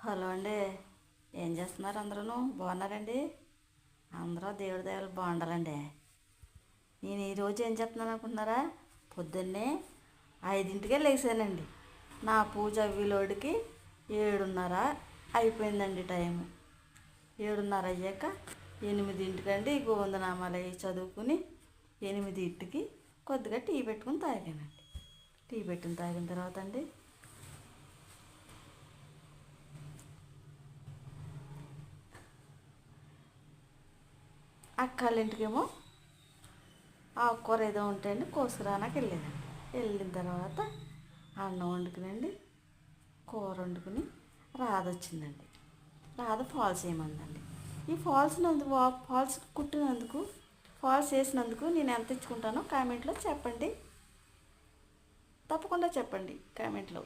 Hello అండి. ఏం చేస్తున్నారు అందరూ బాగున్నారండి? అందరూ దేవుడి దేవులు బాగుండాలండి. నేను ఈరోజు ఏం చెప్తున్నాను అనుకుంటున్నారా? పొద్దున్నే ఐదింటికే లేచానండి నా పూజ అవ్విలోడికి ఏడున్నర అయిపోయిందండి టైము. ఏడున్నర అయ్యాక ఎనిమిదింటికండి గోవిందనామాలు అవి చదువుకుని ఎనిమిదింటికి కొద్దిగా టీ పెట్టుకుని తాగానండి. టీ పెట్టుకుని తాగిన తర్వాత అండి అక్కళ్ళ ఆ ఆకుకూర ఏదో ఉంటే అండి కోసుకురానాకి వెళ్ళేదండి వెళ్ళిన తర్వాత అన్నం వండుకునండి కూర వండుకుని రాధ వచ్చిందండి రాధ ఫాల్స్ వేయమందండి ఈ ఫాల్స్ నందు ఫాల్స్ కుట్టినందుకు ఫాల్స్ వేసినందుకు నేను ఎంత ఇచ్చుకుంటానో కామెంట్లో చెప్పండి. తప్పకుండా చెప్పండి కామెంట్లో.